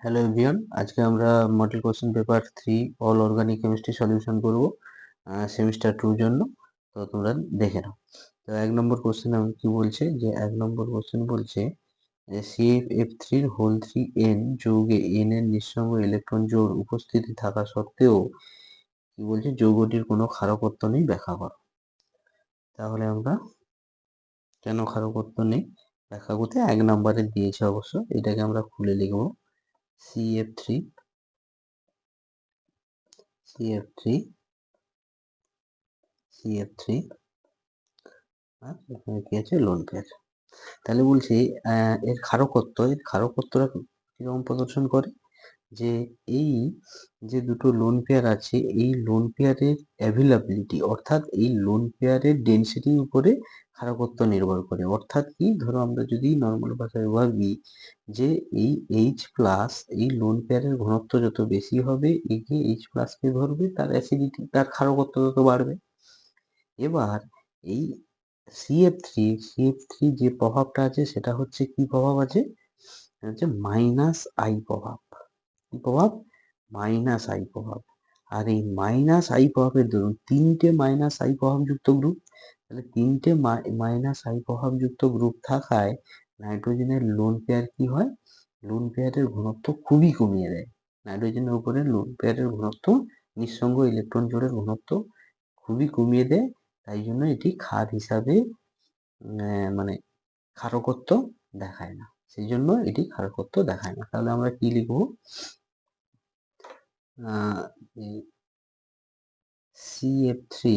Hello everyone আজকে আমরা model question paper three all organic chemistry solution করব semester টুর জন্য। তো তোমরা দেখে নাও। তো এক নম্বর কোশ্চেন আমি কি বলছে? যে এক নম্বর কোশ্চেন বলছে সিএফ এফ থ্রির হোল থ্রি এন যৌগে এন এর নিঃসঙ্গ ইলেকট্রন জোড় উপস্থিতি থাকা সত্ত্বেও, কি বলছে? যৌগটির কোনো ক্ষারকত্ব নেই, ব্যাখ্যা করো। তাহলে আমরা কেন ক্ষারকত্ব নেই? ব্যাখ্যা করতে এক নম্বরে দিয়েছে অবশ্য, এটাকে আমরা খুলে লিখব। CF3 CF3 CF3 আর এখানে কি আছে? লোন পেয়ার তাহলে বলছি এর ক্ষারকত্ব এর ক্ষারকত্বটা কীরকম প্রদর্শন করে? যে এই যে দুটো লোন পেয়ার আছে, এই লোন পেয়ারের অ্যাভেলাবিলিটি অর্থাৎ এই লোন পেয়ারের ডেনসিটির উপরে ক্ষারকত্ব নির্ভর করে। অর্থাৎ কি? ধরো আমরা যদি নর্মাল ভাষায় ভাবি যে এই এইচ প্লাস এই লোন পেয়ারের ঘনত্ব যত বেশি হবে একে এইচ প্লাসকে ধরবে, তার অ্যাসিডিটি তার ক্ষারকত্ব তত বাড়বে। এবার এই সিএফ থ্রি সিএফ থ্রি যে প্রভাবটা আছে, সেটা হচ্ছে কি প্রভাব আছে? হচ্ছে মাইনাস আই প্রভাব। কি প্রভাব মাইনাস আই প্রভাব। আর এই মাইনাস আই প্রভাবের ধরুন তিনটে মাইনাস আই প্রভাবযুক্ত গ্রুপ তাহলে তিনটে মাইনাস আই প্রভাবযুক্ত গ্রুপ থাকায় নাইট্রোজেনের লোন পেয়ার কি হয়? লোন পেয়ারের ঘনত্ব খুবই কমিয়ে দেয়। নাইট্রোজেনের উপরে লোন পেয়ারের ঘনত্ব, নিঃসঙ্গ ইলেকট্রন জোড়ের ঘনত্ব খুবই কমিয়ে দেয়। তাই জন্য এটি ক্ষার হিসাবে মানে ক্ষারকত্ব দেখায় না। সেই জন্য এটি ক্ষারকত্ব দেখায় না। তাহলে আমরা কি লিখব? সিএফ থ্রি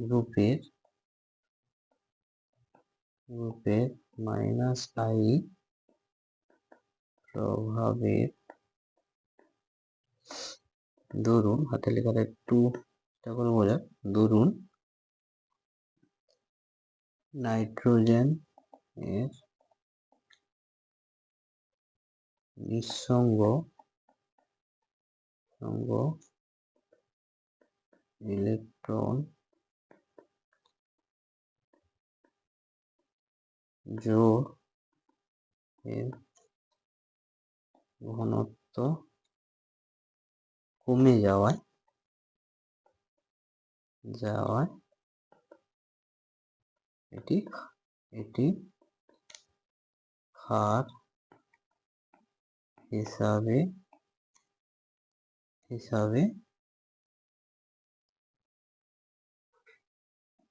গ্রুপের গ্রুপের মাইনাস আই প্রভাবের দরুন, হাতে লেখাটা একটু চেষ্টা করে বোঝা দরুন নাইট্রোজেন এর নিঃসঙ্গ সঙ্গ ইলেকট্রন জোড় এর ঘনত্ব কমে যাওয়ায় যাওয়ায় এটি এটি ক্ষার হিসাবে হিসাবে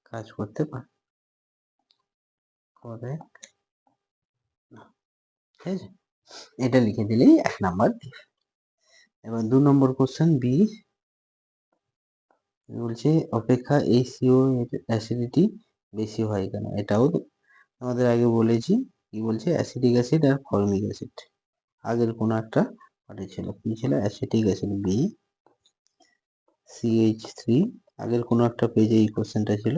কাজ করতে পারে, করে ঠিক আছে? এটা লিখে দিলেই এক নাম্বার এবার দু নম্বর কোশ্চেন বি বলছে, অপেক্ষা এই সিও অ্যাসিডিটি বেশি হয় কেন? এটাও আমাদের আগে বলেছি। কি বলছে? অ্যাসিডিক অ্যাসিড আর ফর্মিক অ্যাসিড আগের কোনো একটা পার্টি ছিল কি ছিল? Acetic acid B CH three আগের কোনো একটা পেজে এই কোশ্চেনটা ছিল।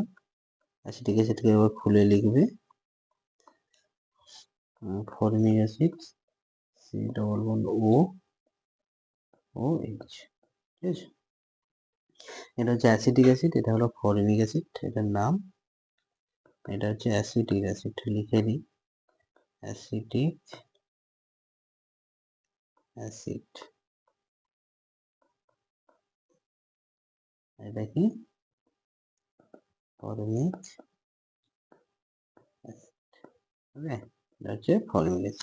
অ্যাসিটিক অ্যাসিডকে এবার খুলে লিখবে। Formic acid C double one O O H ঠিক আছে? এটা হচ্ছে অ্যাসিটিক অ্যাসিড এটা হলো ফর্মিক অ্যাসিড এটার নাম। এটা হচ্ছে অ্যাসিটিক অ্যাসিড লিখে দিই অ্যাসিটিক অ্যাসিড এটা কি ফর্মিক এটা হচ্ছে ফর্মিক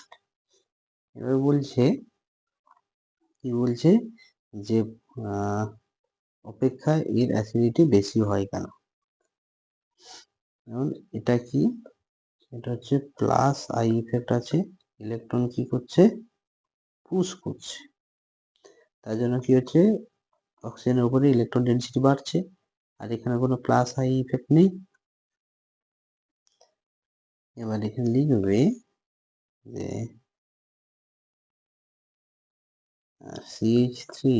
এবার বলছে, কি বলছে? যে অপেক্ষা এর অ্যাসিডিটি বেশি হয় কেন? এটা কি? এটা হচ্ছে প্লাস আই ইফেক্ট আছে। ইলেকট্রন কি করছে? পুশ করছে। তার জন্য কি হচ্ছে? অক্সিজেনের উপরে ইলেকট্রন ডেনসিটি বাড়ছে, আর এখানে কোনো প্লাস আই ইফেক্ট নেই। এবার এখানে লিখবে যে সিএইচ থ্রি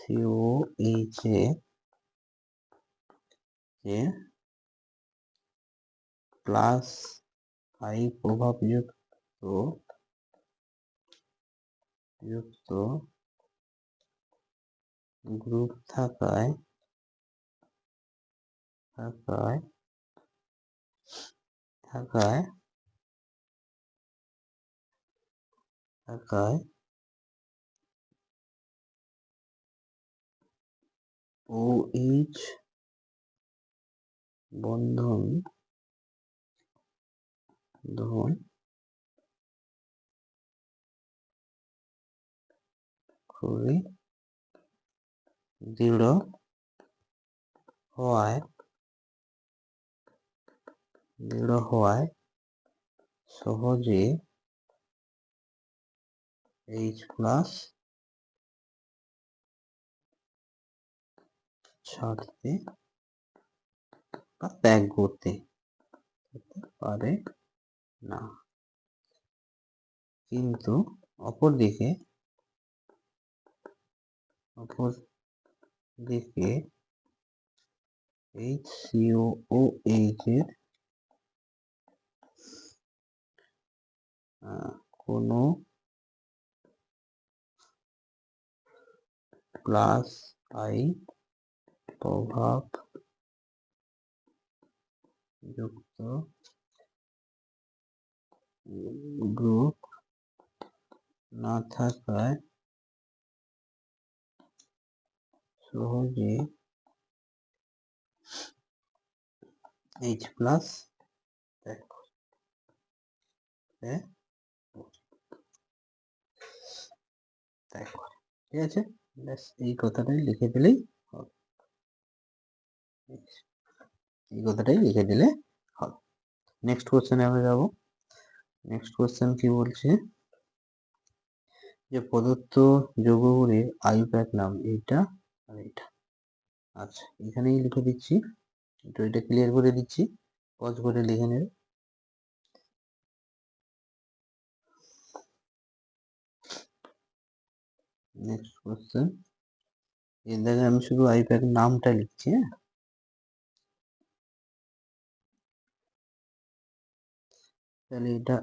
সিওএইচ এ প্লাস আই প্রভাবযুক্ত যুক্ত গ্রুপ থাকায় থাকায় থাকায় থাকায় ও এইচ বন্ধন ধন খুবই দৃঢ় হওয়ায় দৃঢ় হওয়ায় সহজে এইচ প্লাস ছাড়তে বা ত্যাগ করতে পারে না। কিন্তু অপরদিকে অপর দিকে এইচ সিও ও এইচ এর কোনো প্লাস আই প্রভাব যুক্ত গ্রুপ না থাকায় সহজে এইচ প্লাস ঠিক আছে? এই কথাটাই লিখে দিলেই হবে। এই কথাটাই লিখে দিলে হবে। নেক্সট কোশ্চেনে আমরা যাব। নেক্সট কোশ্চেন কি বলছে? যে প্রদত্ত যোগগুলির আয়ুপ্যাক নাম এইটা আর এইটা আচ্ছা এখানেই লিখে দিচ্ছি। তো এটা ক্লিয়ার করে দিচ্ছি। পজ করে লিখে নেবে। নেক্সট কোশ্চেন এর জায়গায় আমি শুধু আইপ্যাক নামটা লিখছি হ্যাঁ? তাহলে এটা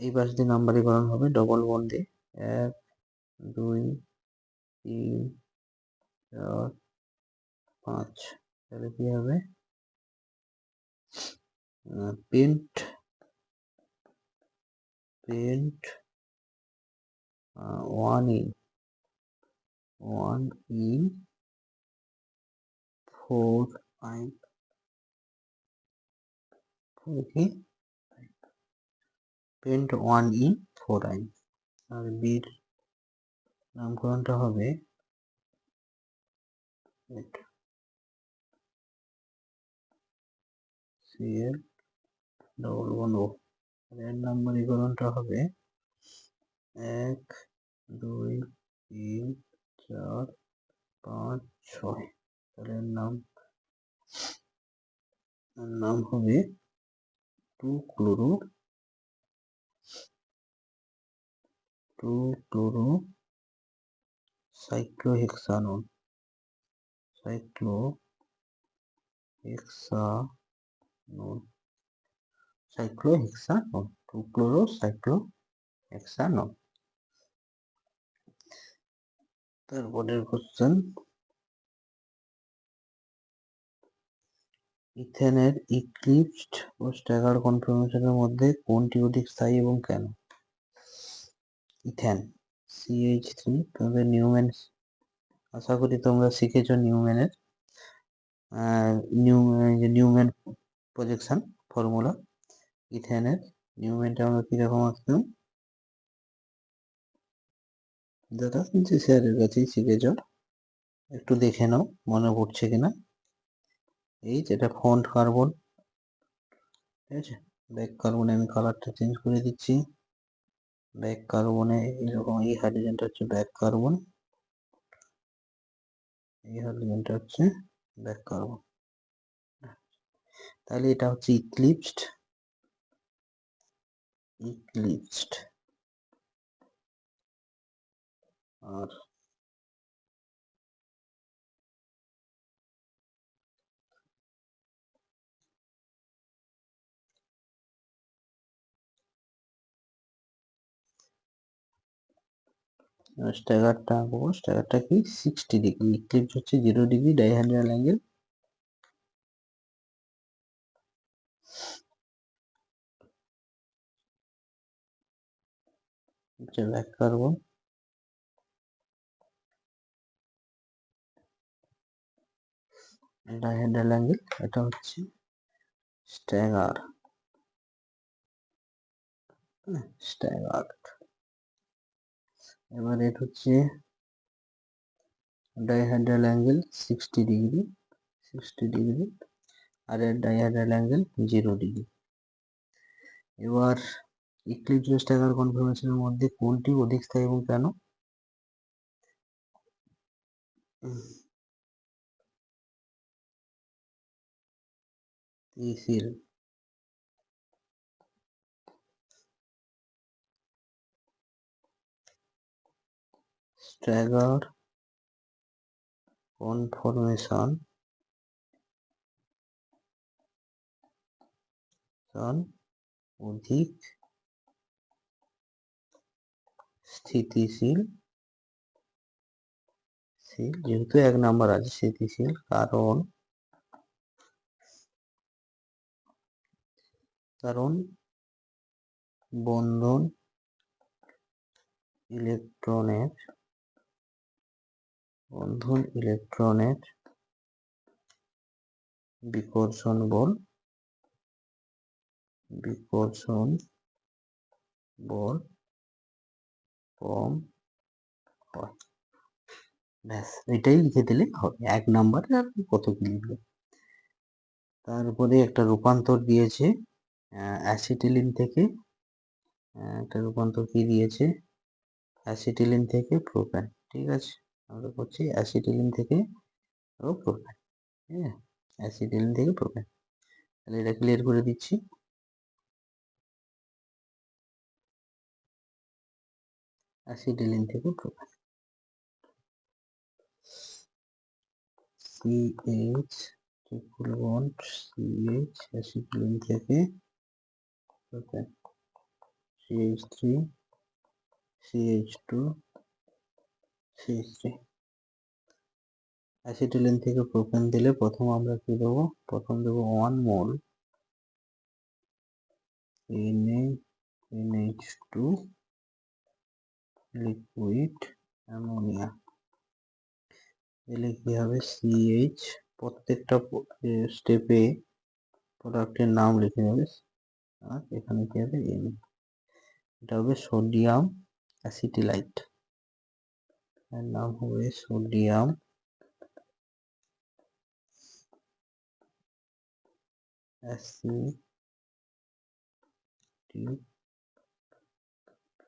এই পাশ দিয়ে নাম্বারিকরণ হবে ডবল দিয়ে। এক, দুই, তিন চার, পাঁচ, তাহলে কি হবে? Pent pent one in one in four yne কি পেন্ট ওয়ান ইন ফোর আইন আর বির নামকরণটা হবে সিএল ডবল ওয়ান ও এর নাম্বারিকরণটা হবে এক, দুই, তিন, চার, পাঁচ, ছয়। তাহলে নাম নাম হবে two chloro two chloro cyclohexanone cyclo hexanone cyclohexanone two chloro cyclo hexanone তারপরের কোশ্চেন ইথেনের ইক্লিপসড ও স্ট্যাগার কনফার্মেশনের মধ্যে কোনটি অধিক স্থায়ী এবং কেন? ইথেন সিএইচ থ্রি তোমাদের নিউম্যান আশা করি তোমরা শিখেছো নিউম্যানের নিউ নিউম্যান প্রজেকশন ফর্মুলা ইথেনের নিউম্যানটা আমরা কীরকম আসতাম দাদা, যে স্যারের কাছেই শিখেছ, একটু দেখে নাও, মনে পড়ছে কিনা? এই যেটা ফন্ট কার্বন ঠিক আছে? ব্যাক কার্বনে আমি কালারটা চেঞ্জ করে দিচ্ছি। ব্যাক কার্বনে এরকম এই হাইড্রোজেনটা হচ্ছে ব্যাক কার্বন এই হাইড্রোজেনটা হচ্ছে ব্যাক কার্বন তাহলে এটা হচ্ছে ইক্লিপসড ইক্লিপসড আর স্ট্যাগারটা আঁকবো। স্ট্যাগারটা কি? সিক্সটি ডিগ্রি ইক্লিপস হচ্ছে zero degree dihedral angle back করব। ডাইহান্ড্রাল অ্যাঙ্গেল এটা হচ্ছে স্ট্যাগার স্ট্যাগার্ড এবার এটা হচ্ছে dihedral angle sixty degree sixty degree আর এর ডাইহেড্রাল অ্যাঙ্গেল জিরো ডিগ্রি এবার ইক্লিপস স্ট্যাগার কনফার্মেশনের মধ্যে কোনটি অধিক স্থায়ী এবং কেন? তিসিল stagger conformation অধিক স্থিতিশীল শীল যেহেতু এক নাম্বার আছে স্থিতিশীল কারণ কারণ বন্ধন ইলেকট্রনের বন্ধন ইলেকট্রনের বিকর্ষণ বল বিকর্ষণ বল কম হয়। ব্যাস, এটাই লিখে দিলে হবে। এক নাম্বার আর কত কি লিখবে? তারপরে একটা রূপান্তর দিয়েছে অ্যাসিটিলিন থেকে। একটা রূপান্তর কি দিয়েছে? অ্যাসিটিলিন থেকে প্রোপ্যান ঠিক আছে? আমরা করছি অ্যাসিটিলিন থেকে প্রোপ্যান হ্যাঁ? অ্যাসিটিলিন থেকে প্রোপ্যান তাহলে এটা ক্লিয়ার করে দিচ্ছি। অ্যাসিটিলিন থেকে propane CH triple bond CH acetylene থেকে propane CH three CH two CH three acetylene থেকে প্রোপেন দিলে প্রথম আমরা কি দেবো? প্রথম দেবো one mole NA NH two liquid ammonia দিলে কি হবে? সিএইচ প্রত্যেকটা স্টেপে প্রোডাক্টের নাম লিখে যাবে আর এখানে কি হবে? এন এটা হবে সোডিয়াম অ্যাসিটিলাইট এর নাম হবে সোডিয়াম।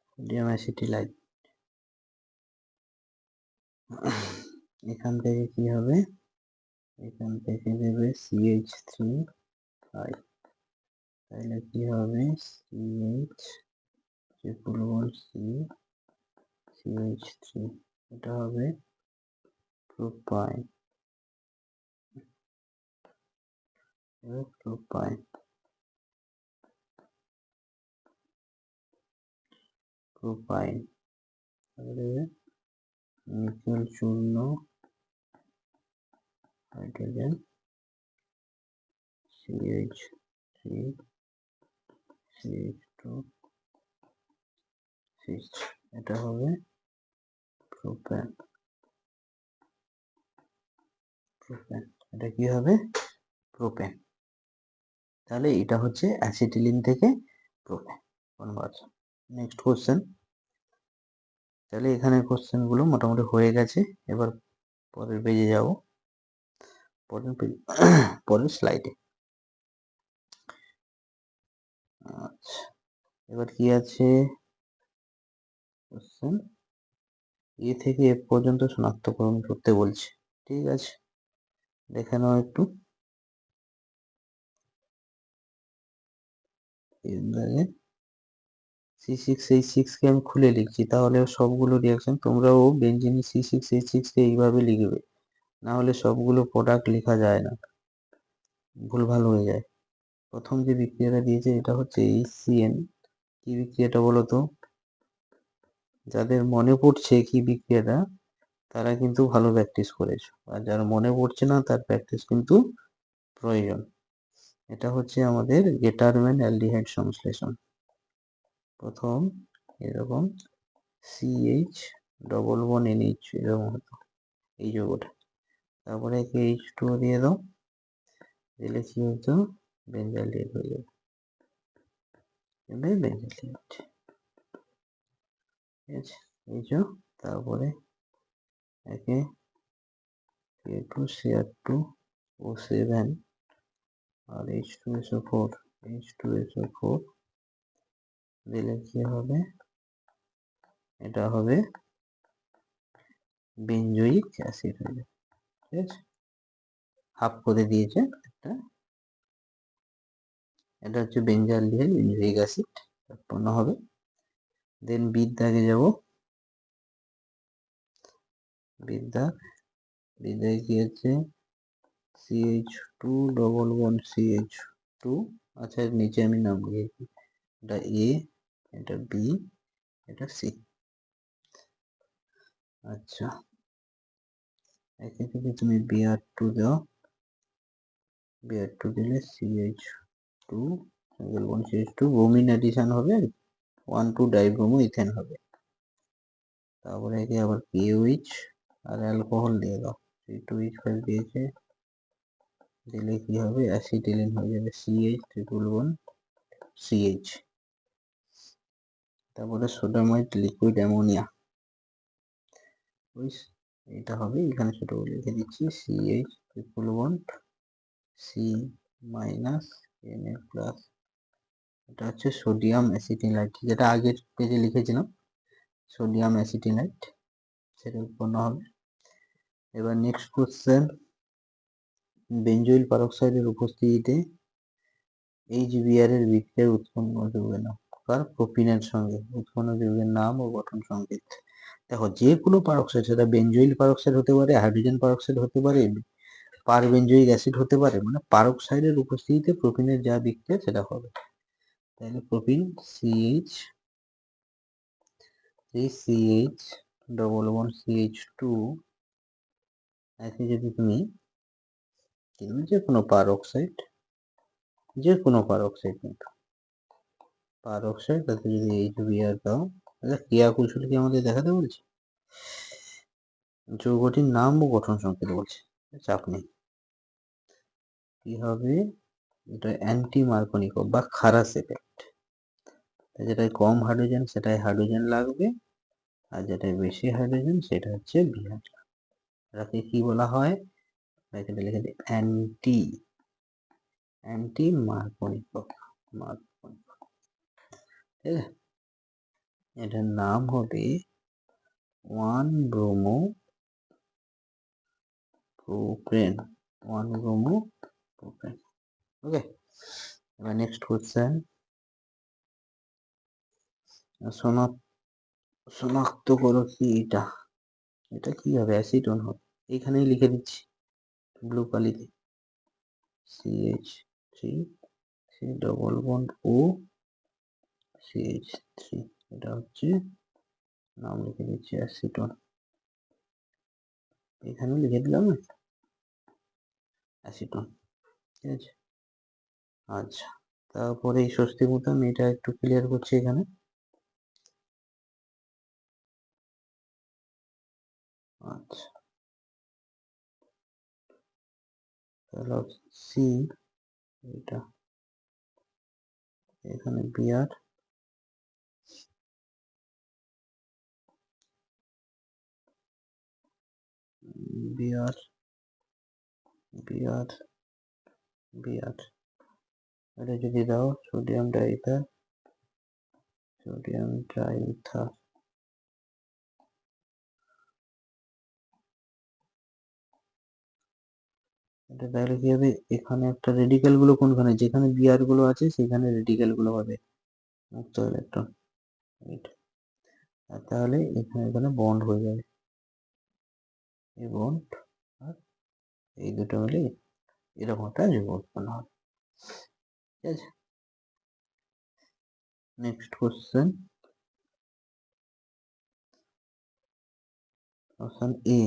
সোডিয়াম অ্যাসিটিলাইট। এখান থেকে কি হবে? এখান থেকে দেবে সিএইচ থ্রি ফাইভ তাহলে কি হবে? CH triple one C CH three এটা হবে প্রোপাইন প্রোপাইন প্রোপাইন নিকেল চূর্ণ hydrogen CH three CH two six এটা হবে প্রোপ্যান প্রোপ্যান এটা কি হবে? প্রোপ্যান তাহলে এটা হচ্ছে অ্যাসিটিলিন থেকে প্রোপেন কনভার্সন নেক্সট কোশ্চেন তাহলে এখানে কোশ্চেনগুলো মোটামুটি হয়ে গেছে। এবার পরের পেজে যাব। পরের পেজ পরের স্লাইডে আচ্ছা। এবার কি আছে? কোশ্চেন এ থেকে এ পর্যন্ত শনাক্তকরণ করতে বলছে। ঠিক আছে? দেখে নাও একটু। সি সিক্স এইচ সিক্সকে আমি খুলে লিখছি, তাহলে সবগুলো রিয়াকশন তোমরাও বেঞ্জিনি সি সিক্স এইচ সিক্সকে এইভাবে লিখবে। না হলে সবগুলো প্রোডাক্ট লেখা যায় না। ভুলভাল হয়ে যায়। প্রথম যে বিক্রিয়াটা দিয়েছে, এটা হচ্ছে এইচ সিএন কি বিক্রিয়াটা বলো তো? যাদের মনে পড়ছে কি বিক্রিয়াটা, তারা কিন্তু ভালো প্র্যাকটিস করেছ। আর যার মনে পড়ছে না, তার প্র্যাকটিস কিন্তু প্রয়োজন। এটা হচ্ছে আমাদের গেটারম্যান অ্যালডিহাইড সংশ্লেষণ। প্রথম এরকম সিএইচ ডবল ওয়ান এনএইচ এরকম হতো, এই যৌগটা। তারপরে একে এইচ টু দিয়ে দাও, দিলে কি হতো? বেঞ্জালিয়েট হয়ে যাবে। ঠিক আছে এই যে তারপরে একে K two CR two O seven আর H two SO four H two SO four দিলে কি হবে? এটা হবে বেঞ্জয়িক অ্যাসিড হয়ে ঠিক আছে? হাফ করে দিয়েছে একটা। এটা হচ্ছে বেঞ্জালডিহাইড বেঞ্জয়িক অ্যাসিড উৎপন্ন হবে। দেন বিদ্যাকে যাব? বিদ্যা, বিদ্যায় কি আছে CH two double one CH two আচ্ছা নিচে আমি নাম লিখেছি। এটা এ এটা বি এটা সি আচ্ছা। একে থেকে তুমি বিআর টু দাও। বিআর টু দিলে CH two single one CH two bromine addition হবে ওয়ান টু ডাইব্রোমো ইথেন হবে। তারপরে একে আবার পিওইচ আর অ্যালকোহল দিয়ে দাও। থ্রি টু এইচ ফাইভ দিয়েছে। দিলে কি হবে? অ্যাসিটিলিন হয়ে যাবে সিএইচ ট্রিপল ওয়ান সিএইচ তারপরে সোডামাইট লিকুইড অ্যামোনিয়া ওই এটা হবে। এখানে ছোট করে লিখে দিচ্ছি। CH triple one C minus N A plus এটা হচ্ছে সোডিয়াম অ্যাসিটিলাইট যেটা আগের পেজে লিখেছিলাম সোডিয়াম অ্যাসিটিলাইট সেটা উৎপন্ন হবে। এবার নেক্সট কোশ্চেন বেঞ্জয়েল পারক্সাইডের উপস্থিতিতে এইচ বিআর এর বিক্রিয়ার উৎপন্ন যৌগের নাম, কার? প্রোপিনের সঙ্গে। উৎপন্ন যৌগের নাম ও গঠন সংকেত। দেখো, যে কোনো পারক্সাইড সেটা বেঞ্জয়েল পারক্সাইড হতে পারে হাইড্রোজেন পারক্সাইড হতে পারে পারবেঞ্জয়িক অ্যাসিড হতে পারে মানে পারক্সাইডের উপস্থিতিতে প্রোপিনের যা বিক্রিয়া, সেটা হবে। তাহলে propene CH three CH double one CH two একে যদি তুমি কিন্তু যে কোনো পারক্সাইড যে কোনো পারক্সাইড কিন্তু। পারক্সাইড তাতে যদি এইচ বিআর দাও তাহলে ক্রিয়া কৌশল কি আমাদের দেখাতে বলছে? যৌগটির নাম ও গঠন সংকেত বলছে, চাপ নেই। কি হবে? এটা অ্যান্টি মার্কনিক বা খারাস এফেক্ট যেটায় কম হাইড্রোজেন সেটাই হাইড্রোজেন লাগবে। আর যেটায় বেশি হাইড্রোজেন সেটা হচ্ছে বিহার। এটাকে কি বলা হয়? লিখে দিই অ্যান্টি অ্যান্টি মার্কনিক মার্কনিক ঠিক আছে? এটার নাম হবে one bromo propene one bromo propene okay এবার নেক্সট কোশ্চেন শনাক্ত করো কি এটা? এটা কি হবে? অ্যাসিটন হবে। এখানেই লিখে দিচ্ছি। Blue কালিতে CH three C double bond O CH three এটা হচ্ছে নাম লিখে দিচ্ছি অ্যাসিটন এখানেও লিখে দিলাম অ্যাসিটন ঠিক আছে? আচ্ছা তারপরে এই স্বস্তি আমি এটা একটু ক্লিয়ার করছি এখানে। আচ্ছা। তাহলে সি এটা। এখানে বিআর বিআর বিআর বিআর এটা যদি দাও সোডিয়াম ডাইথার সোডিয়াম ডাইথার এটা তাহলে কি হবে? এখানে একটা রেডিক্যালগুলো কোনখানে? যেখানে বিআরগুলো আছে, সেখানে রেডিক্যালগুলো হবে। মুক্ত ইলেকট্রন আর তাহলে এখানে এখানে বন্ড হয়ে যাবে। এই বন্ড আর এই দুটো মিলে এরকম একটা যুগ উৎপন্ন হবে। ঠিক আছে নেক্সট কোশ্চেন অপশন এ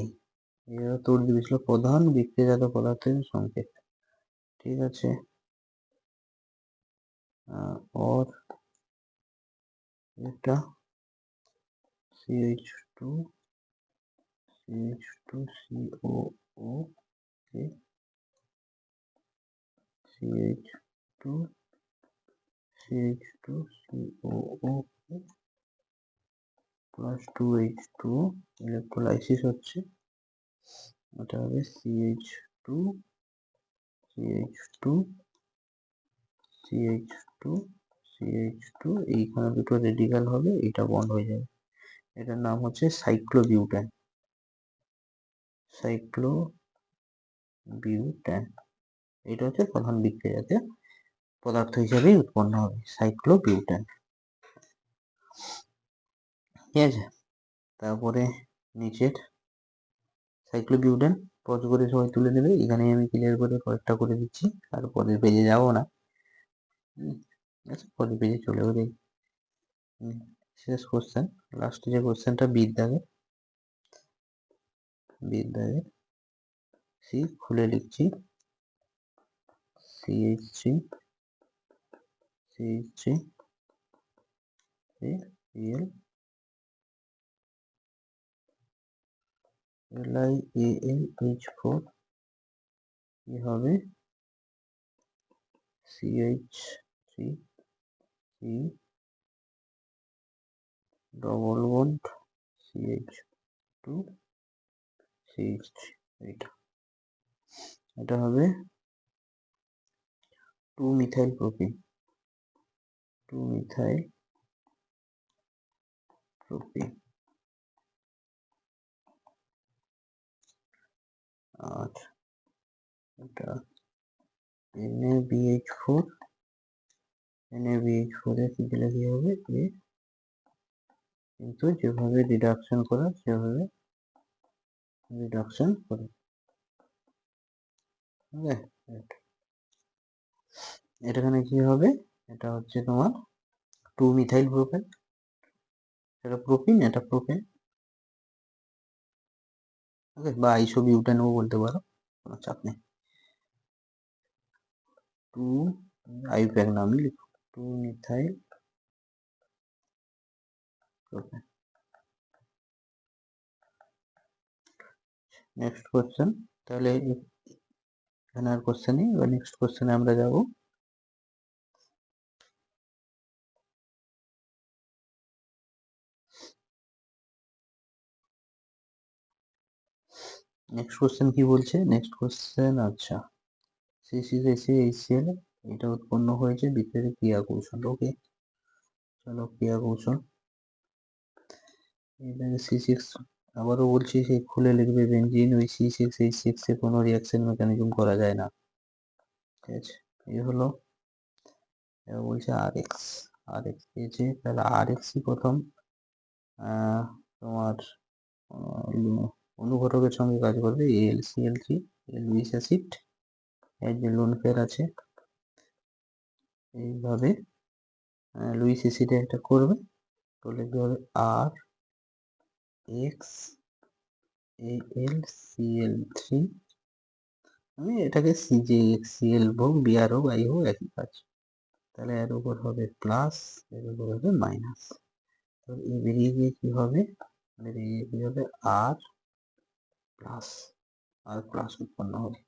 এরা তোর দিয়েছিল, প্রধান বিক্রিয়াজাত পদার্থের সংকেত। ঠিক আছে। और এটা CH two CH two CO O K CH two CH two CO plus two H two electrolysis হচ্ছে এটা হবে CH two CH two CH two CH two এইখানে দুটো রেডিকাল হবে এটা বন্ধ হয়ে যাবে। এটার নাম হচ্ছে সাইক্লোবিউটান সাইক্লো বিউট্যান এটা হচ্ছে প্রধান বিক্রিয়াতে পদার্থ হিসেবেই উৎপন্ন হবে সাইক্লোবিউট্যান ঠিক আছে? তারপরে নিচের সাইক্লোবিউটেন পজ করে সবাই তুলে নেবে এখানে আমি ক্লিয়ার করে কয়েকটা করে দিচ্ছি, আর পরের পেজে যাব না। আচ্ছা পরের পেজে চলেও যাই। শেষ কোশ্চেন লাস্টে যে কোশ্চেনটা বিদ্যাগের বিদ্যাগের সি খুলে লিখছি। CH three three L L I A L H four কি হবে CH three C double bond CH two CH three এইটা এটা হবে two methyl propene two methyl propene আর এটা NaBH ফোর NaBH ফোর কি দিলে কি হবে? এ কিন্তু যেভাবে রিডাকশন করা, সেভাবে রিডাকশন করে। ওকে এটা এখানে কি হবে? এটা হচ্ছে তোমার টু মিথাইল প্রোপেন এটা প্রোপিন এটা প্রোপেন ওকে বা আইসোবিউটেনও বলতে পারো, কোনো চাপ নেই। টু আইপ্যাক নামই লিখো two methyl propane next question তাহলে এখানে আর কোশ্চেন নেই, এবার নেক্সট কোশ্চেনে আমরা যাব। নেক্সট কোশ্চেন কি বলছে? নেক্সট কোশ্চেন আচ্ছা। সিসি এসে এইচসিএল এটা উৎপন্ন হয়েছে বিক্রিয়ার ক্রিয়া কৌশল ওকে চলো ক্রিয়া কৌশল এটাকে সি সিক্স আবারও বলছি সে খুলে লিখবে বেঞ্জিন ওই সি সিক্স এইচ সিক্স কোনো রিয়াকশন মেকানিজম করা যায় না। ঠিক আছে? এই হলো বলছে আর এক্স আর এক্স পেয়েছে তাহলে আর এক্সই প্রথম তোমার অনুঘটকের সঙ্গে কাজ করবে L C L three Lewis acid এর যে লোন পেয়ার আছে, এইভাবে লুইস অ্যাসিডে একটা করবে, তো লিখতে হবে R X L C L three আমি এটাকে সিজে এক্স সি এল হোক বিআর হোক আই হোক, একই কাজ। তাহলে এর উপর হবে প্লাস এর উপর হবে মাইনাস তো এই বেরিয়ে গিয়ে কি হবে? বেরিয়ে গিয়ে কি হবে আর প্লাস আর প্লাস উৎপন্ন হবে।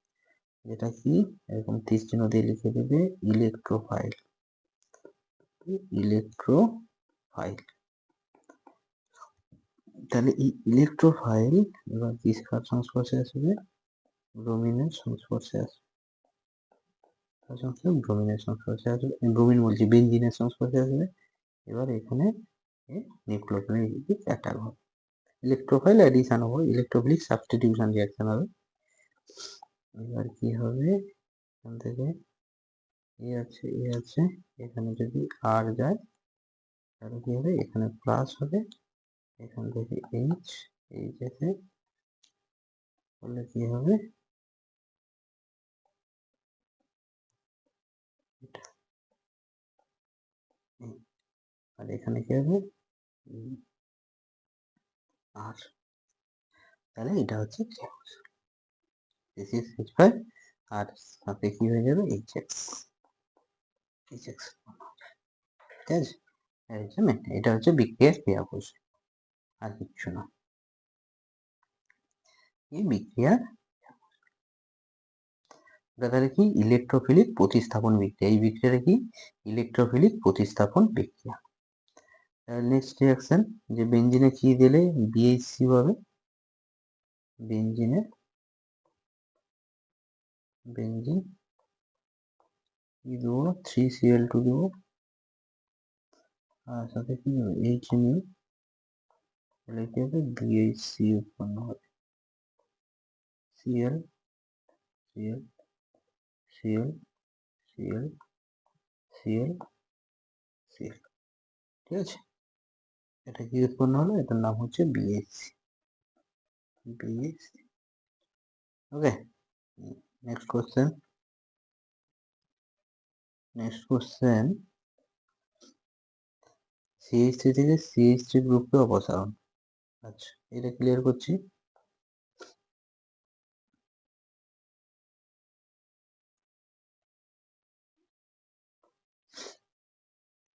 যেটা কি? এরকম তীর চিহ্ন দিয়ে লিখে দেবে ইলেকট্রোফাইল ইলেকট্রোফাইল তাহলে এই ইলেকট্রোফাইল এবার কি কার সংস্পর্শে আসবে। ব্রোমিনের সংস্পর্শে আসবে সংস্পর্শে আসবে। বলছি বেঞ্জিনের সংস্পর্শে আসবে। এবার এখানে নিউক্লিওফিলিক অ্যাটাক হবে ইলেকট্রোফাইল অ্যাডিশন হবে ইলেকট্রোফিলিক সাবস্টিটিউশন রিয়াকশন হবে এবার কি হবে? এখান থেকে এ আছে এ আছে, এখানে যদি আর যায়, তাহলে কি হবে? এখানে প্লাস হবে, এখান থেকে এইচ এইচ আছে তাহলে কি হবে? আর এখানে কি হবে? আর তাহলে এটা হচ্ছে দিস ইজ এইচ ফাইভ আর সাথে কি হয়ে যাবে? এইচ এক্স এইচ এক্স ঠিক আছে? এটা হচ্ছে বিক্রিয়ার ক্রিয়া কৌশল আর কিচ্ছু না। এই বিক্রিয়ার তাহলে কি? ইলেকট্রোফিলিক প্রতিস্থাপন বিক্রিয়া। এই বিক্রিয়াটা কি? ইলেকট্রোফিলিক প্রতিস্থাপন বিক্রিয়া। নেক্সট রিয়াকশন যে বেঞ্জিনে কি দিলে বিএইচসি পাবে? বেঞ্জিনে বেঞ্জিন কি দেবো? থ্রি সিএল টু দেবো। আর সাথে কি দেবো? এইচ নিউ তাহলে কি হবে? বিএইচসি উৎপন্ন হবে। CL CL CL CL CL CL ঠিক আছে? এটা কি উৎপন্ন হলো? এটার নাম হচ্ছে BSC BSC okay next question next question CH থেকে সিএইচ থ্রি গ্রুপকে অপসারণ। আচ্ছা এটা ক্লিয়ার করছি।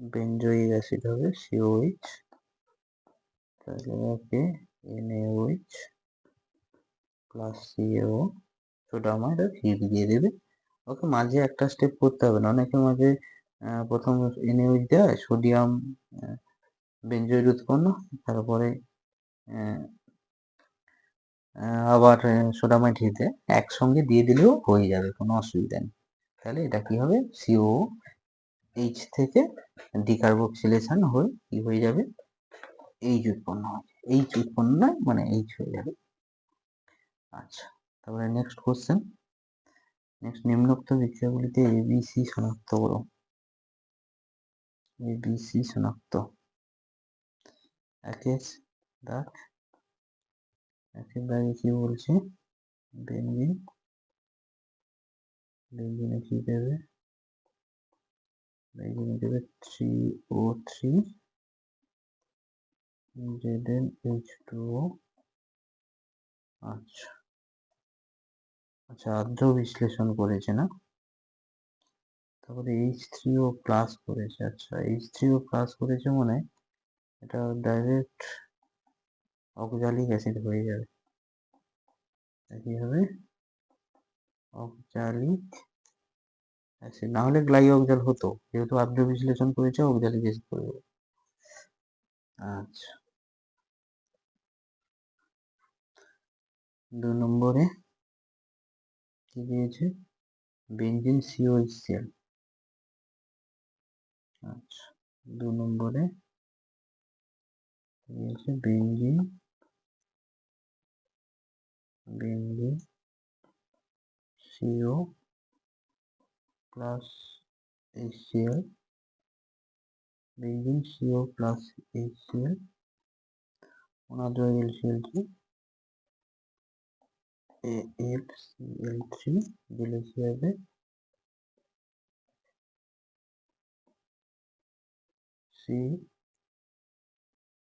বেঞ্জয়িক অ্যাসিড হবে সিওএইচ তাহলে ওকে এনএইচ প্লাস সিএও সোডামা এটা হিট দিয়ে দেবে। ওকে মাঝে একটা স্টেপ করতে হবে না অনেকে মাঝে প্রথম এনএইচ দেয় সোডিয়াম বেঞ্জয়েড উৎপন্ন, তারপরে আবার সোডামাইট হিট দেয়, একসঙ্গে দিয়ে দিলেও হয়ে যাবে, কোনো অসুবিধা নেই। তাহলে এটা কি হবে? সিও এইচ থেকে ডিকার্বক্সিলেশন হয়ে কি হয়ে যাবে? এইচ উৎপন্ন হবে। এইচ উৎপন্ন নয় মানে এইচ হয়ে যাবে। আচ্ছা তারপরে নেক্সট কোশ্চেন নেক্সট নিম্নোক্ত বিক্রিয়াগুলিতে এবিসি শনাক্ত করো। এবিসি শনাক্ত। একের দাগ। একের দাগে কি বলছে? বেঞ্জিন বেঞ্জিনে কি দেবে? বেঞ্জিনে দেবে three O three Z N H two আচ্ছা। আচ্ছা আর্দ্র বিশ্লেষণ করেছে না? তারপরে এইচ থ্রি ও প্লাস করেছে। আচ্ছা এইচ থ্রি ও প্লাস করেছে মানে এটা ডাইরেক্ট অক্সালিক অ্যাসিড হয়ে যাবে। কি হবে অ্যাসিড না হলে গ্লাই অক্সাল হতো। যেহেতু আর্দ্র বিশ্লেষণ করেছে অক্সালিক অ্যাসিড করে দেবে। আচ্ছা। দু নম্বরে কি দিয়েছে? বেঞ্জিন সিওএইচসিএল আচ্ছা দু নম্বরে দিয়েছে? Benzene benzene CO plus plus HCL অনাদ্র LCL three L CL three দিলে কি হবে সি,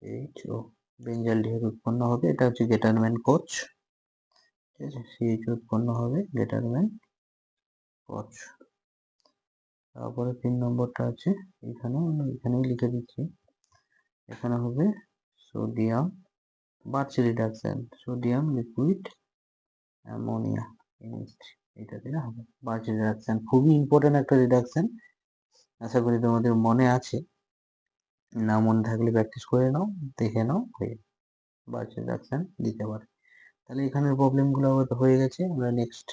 এইচ, ও বেঞ্জালডিহাইড উৎপন্ন হবে। এটা হচ্ছে গেটারম্যান কোচ। ঠিক আছে সিএইচ উৎপন্ন হবে, গেটারম্যান কোচ। তারপরে তিন নম্বরটা আছে এখানে এখানেই লিখে দিচ্ছি। এখানে হবে sodium Birch reduction, sodium, liquid, ammonia এটা দিলে হবে। বার্চ রিডাকশন, খুবই ইম্পর্টেন্ট একটা রিডাকশন। আশা করি তোমাদের মনে আছে। না মনে থাকলে প্র্যাকটিস করে নাও, দেখে নাও, হয়ে বার্চ রিডাকশন, দিতে পারে। তাহলে এখানের প্রবলেমগুলো হয়ে গেছে, আমরা নেক্সট